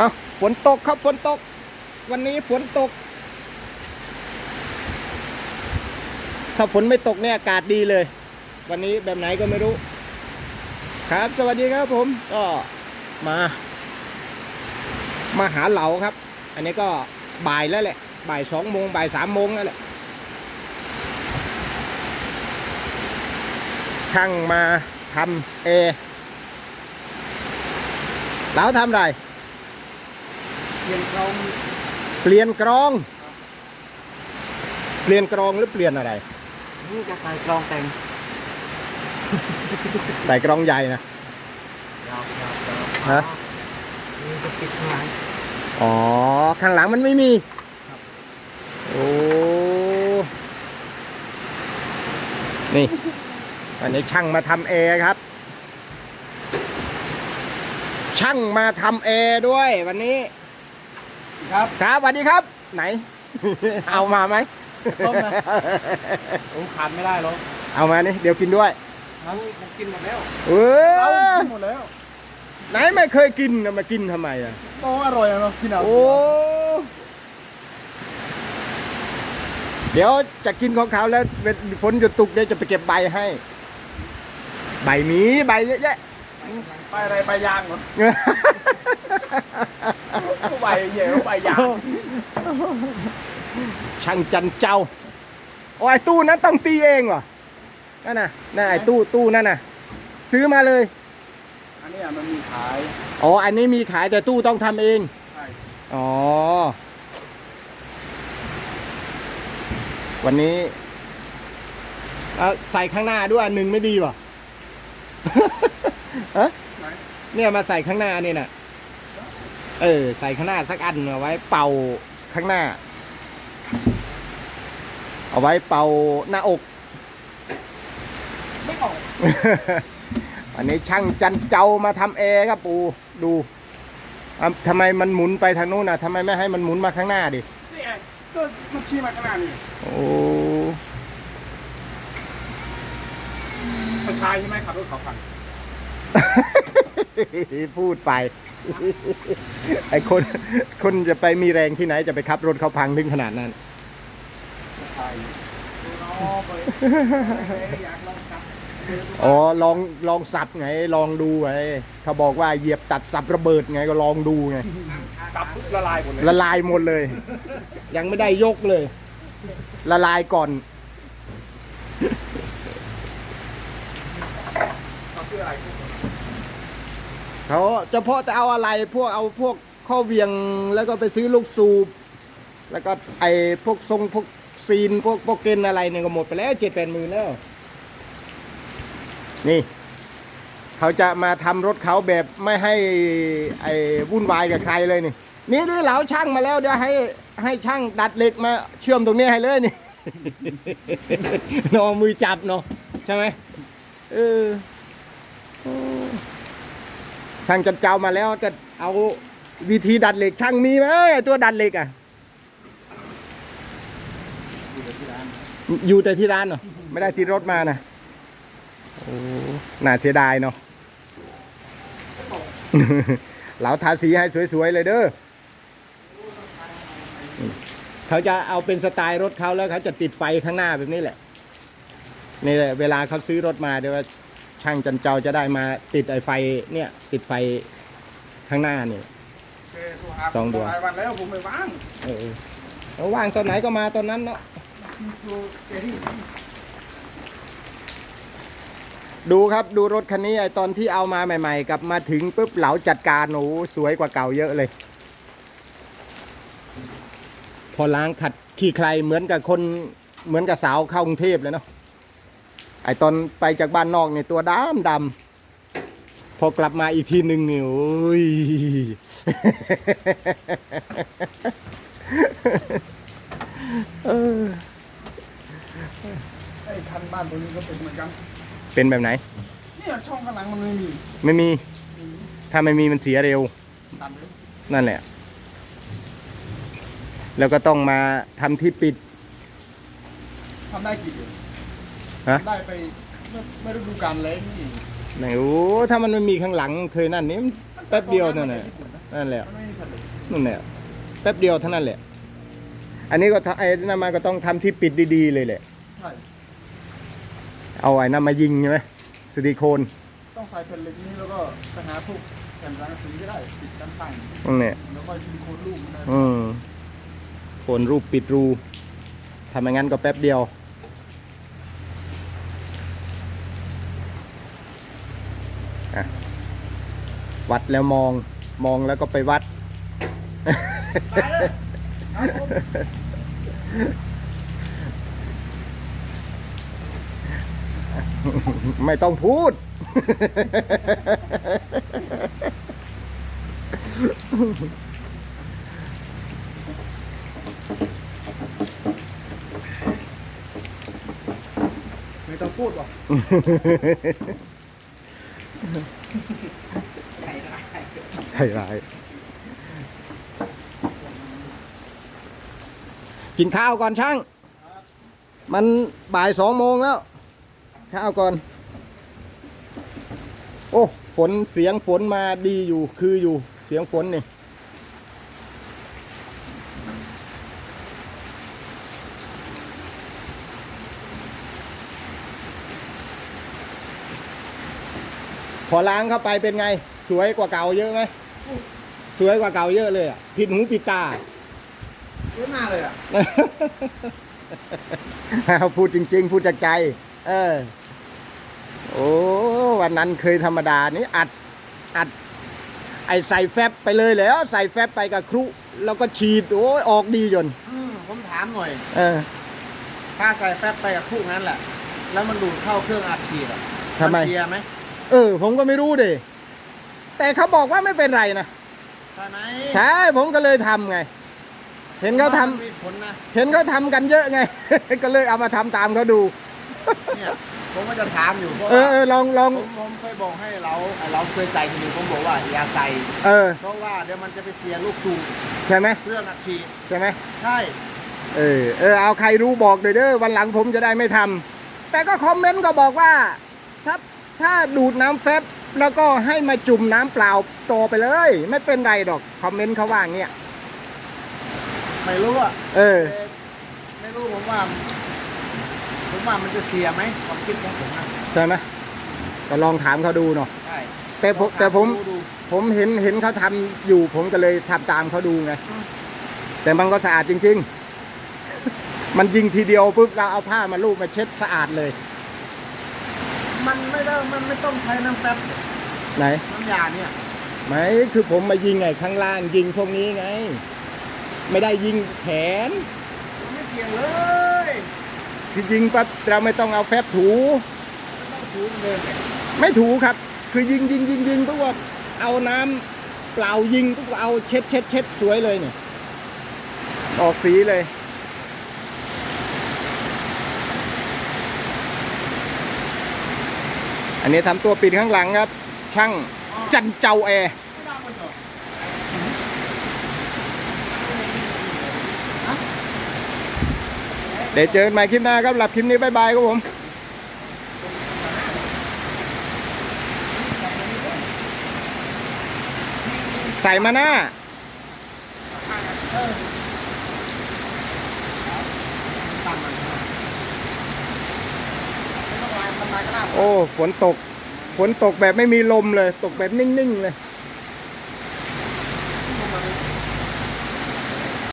เอาฝนตกครับฝนตก วันนี้ฝนตก ถ้าฝนไม่ตกเนี่ยอากาศดีเลย วันนี้แบบไหนก็ไม่รู้ ครับ สวัสดีครับผมก็มา มาหาเหลาครับ อันนี้ก็บ่ายแล้วแหละ บ่ายสองโมงบ่ายสามโมงแล้วแหละช่างมาทำเอเหลาทำอะไร เปลี่ยนกรองเปลี่ยนกรอง เปลี่ยนกรองหรือเปลี่ยนอะไรนี่จะใส่กรองแต่งใส่กรองใหญ่นะยาวยาวยาวฮะนี่จะปิดข้างหลังอ๋อ ข้างหลังมันไม่มีครับโอ้นี่วันนี้ช่างมาทำแอร์ครับ ช่างมาทำแอร์ด้วยวันนี้ ครับ ครับสวัสดีครับ ไหน เอามาไหมต้มนะ ผมขาดไม่ได้หรอกเอามานี่เดี๋ยวกินด้วยทั้งผมกินหมดแล้วเอเราอกินหมดแล้ว ไหนไม่เคยกินนะมากินทำไมอะโอ้อร่อยอะเนาะกินเอาโอ้เดี๋ยวจะกินของเขาแล้วฝนหยุดตกเดี๋ยวจะไปเก็บใบให้ ใบหมีใบเยอะแยะ ไปอะไรไปยางเหรอ ไปเหยวไปยางช่างจันเจ้าโอ้ไอตู้นั้นต้องตีเองเหรอนั่นน่ะนั่นไอ้ตู้ตู้นั่นน่ะ ซื้อมาเลย อันนี้มันมีขายอ๋ออันนี้มีขายแต่ตู้ต้องทำเองใช่อ๋อวันนี้ใส่ข้างหน้าด้วยอันหนึ่งไม่ดีวะเนี่ยมาใส่ข้างหน้านี่น่ะ เออ ใส่ข้างหน้าสักอันเอาไว้เป่าข้างหน้า เอาไว้เป่าหน้าอก ไม่ออก อันนี้ช่างจันเจ้ามาทำแอร์ครับปูดูอะทำไมมันหมุนไปทางนู้นน่ะทำไมไม่ให้มันหมุนมาข้างหน้าดิ นี่ไงก็มันชี้มาขนาดนี้โอ้ประชายใช่ไหมขับรถเขาฟังพูดไป ไอ้คนคนจะไปมีแรงที่ไหนจะไปขับรถเขาพังถึงขนาดนั้นประชายรอไปอยากลองจับอ๋อลองลองสับไง ลองดูไงเขาบอกว่าเหยียบตัดสับระเบิดไงก็ลองดูไงสับปุ๊บละลายหมดเลยละลายหมดเลย ยังไม่ได้ยกเลย ละลายก่อนเขาชื่ออะไร เขาเฉพาะแต่เอาอะไรพวกเอาพวกข้อเวียงแล้วก็ไปซื้อลูกสูบ แล้วก็ไอ้พวกทรงพวกซีนพวกพวกเกนอะไรเนี่ยก็หมดไปแล้วเจ็ดแปดหมื่นแล้ว นี่ เขาจะมาทำรถเขาแบบไม่ให้ไอ้วุ่นวายกับใครเลยนี่ นี่นี่เหลาช่างมาแล้วเดี๋ยวให้ให้ช่างดัดเหล็กมาเชื่อมตรงนี้ให้เลยนี่นอมือจับเนาะใช่ไหมเออ ช่างจันเจ้ามาแล้วจะเอาวิธีดัดเหล็กช่างมีไหมตัวดัดเหล็กอะ อยู่แต่ที่ร้านเหรอไม่ได้ที่รถมานะโอ้น่าเสียดายเนาะเราทาสีให้สวยๆเลยเด้อเขาจะเอาเป็นสไตล์รถเขาแล้วเขาจะติดไฟข้างหน้าแบบนี้แหละนี่แหละเวลาเขาซื้อรถมาเดี๋ยว ช่างจันเจ้าจะได้มาติดไอไฟเนี่ย ติดไฟข้างหน้านี่สองดวง หลายวันแล้วผมไม่ว่างเออเอาว่างตอนไหนก็มาตอนนั้นเนาะดูเจนี่ดูครับดูรถคันนี้ไอตอนที่เอามาใหม่ ๆ กับมาถึงปุ๊บเหลาจัดการโอ้โหสวยกว่าเก่าเยอะเลย พอล้างขัดขี่ใครเหมือนกับคนเหมือนกับสาวเข้ากรุงเทพเลยเนาะ ไอตอนไปจากบ้านนอกเนี่ยตัวดำดำพอกลับมาอีกทีหนึ่งนี่โอ้ยเออไอ้คันบ้านตัวนี้ก็เป็นเหมือนกันเป็นแบบไหนเนี่ยช่องข้างหลังมันไม่มีไม่มี ถ้าไม่มีมันเสียเร็ว ตัดเลยนั่นแหละ แล้วก็ต้องมาทำที่ปิด ทำได้กี่เดือน ฮะทำได้ไปไม่ไม่ฤดูกาลแล้งนี่ไหนโอ้ถ้ามันไม่มีข้างหลังเคยนั่นนี่แป๊บเดียวนั่นแหละญี่ปุ่นนะนั่นแหละมันไม่มีผลิตนั่นแหละแป๊บเดียวเท่านั้นแหละ อันนี้ก็ทำไอ้นั่นมาก็ต้องทำที่ปิดดีๆเลยแหละ ใช่เอาไอ้นั่นมายิงใช่ไหมซิลิโคนต้องใส่แผ่นเหล็กนี้แล้วก็ไปหาพวกแผ่นสังกะสีก็ได้ติดกันตั้งนั่นแหละ แล้วก็ซิลิโคนลูกมันได้อืมโคนรูปปิดรูทำอย่างนั้นก็แป๊บเดียว อะ วัดแล้วมองมองแล้วก็ไปวัด ไม่ต้องพูด ไม่ต้องพูดหรอ กใช่ร้าย กินข้าวก่อนช่าง มันบ่ายสองโมงแล้ว ข้าวก่อน โอ้ ฝนเสียงฝนมาดีอยู่ คืออยู่ เสียงฝนนี่ พอล้างเข้าไปเป็นไง สวยกว่าเก่าเยอะไหมสวยกว่าเก่าเยอะเลยอะผิดหูผิดตาเยอะมากเลยอะพูดจริง ๆ พูดจากใจ เออ โอ้วันนั้นเคยธรรมดานี้อัดอัด ไอใส่แฟบไปเลยแล้ว ใส่แฟบไปกับครุ แล้วก็ฉีดโอ้ยออกดีจนอืมผมถามหน่อย เออ ถ้าใส่แฟบไปกับคู่นั้นแหละ แล้วมันดูดเข้าเครื่องอัดฉีดอะทำไมนเสียไหม เออ ผมก็ไม่รู้ดิแต่เขาบอกว่าไม่เป็นไรนะใช่ไหมใช่ผมก็เลยทำไง เห็นเขาทำมันมีผลนะเห็นเขาทำกันเยอะไง ก็เลยเอามาทำตามเขาดูเนี่ยผมก็จะถามอยู่เพราะเออว่าเออลองลองผมผมเคยบอกให้เราเราเคยใส่ทีนึงผมบอกว่าอย่าใส่เออเพราะว่าเดี๋ยวมันจะไปเสียลูกสูบใช่ไหมเครื่องอัดฉีดใช่ไหมใช่เออเออเอาใครรู้บอกเลยเด้อวันหลังผมจะได้ไม่ทำแต่ก็คอมเมนต์ก็บอกว่าถ้า ถ้าดูดน้ำแฟบแล้วก็ให้มาจุ่มน้ำเปล่าโตอไปเลย ไม่เป็นไรดอกคอมเมนต์เขาว่าอย่างเงี้ยไม่รู้อะเออ ไม่รู้ผมว่า ผมว่ามันจะเสียไหมความคิดของผมนะใช่ไหมก็ลองถามเขาดูเนาะใช่แต่ผมแต่ผมดูดูผมเห็นเห็นเขาทำอยู่ผมก็เลยทำตามเขาดูไงอืมแต่มันก็สะอาดจริง ๆ มันยิงทีเดียวปุ๊บเราเอาผ้ามาลูบมาเช็ดสะอาดเลย มันไม่ได้มันไม่ต้องใช้น้ำแป๊บไหนน้ำยาเนี่ยไม่คือผมมายิงไงข้างล่างยิงพวกนี้ไง ไม่ได้ยิงแขนมันไม่เกี่ยวเลยคือยิงปั๊บเราไม่ต้องเอาแฟบถูไม่ต้องถูมันเลยเนี่ยไม่ถูครับ คือยิงยิงยิงยิงปุ๊บว่าเอาน้ำเปล่ายิงปุ๊บก็เอาเช็ดเช็ดเช็ดสวยเลยเนี่ยออกสีเลย อันนี้ทำตัวปิดข้างหลังครับ ช่างจันเจ้าแอร์เดี๋ยวเจอกันใหม่คลิปหน้าครับหลับคลิปนี้บายบายครับผมใส่มาหน้าตั้งมันไม่ต้องลายมันลายก็ได้ โอ้ ฝนตก ฝนตกแบบไม่มีลมเลย ตกแบบนิ่ง ๆ เลย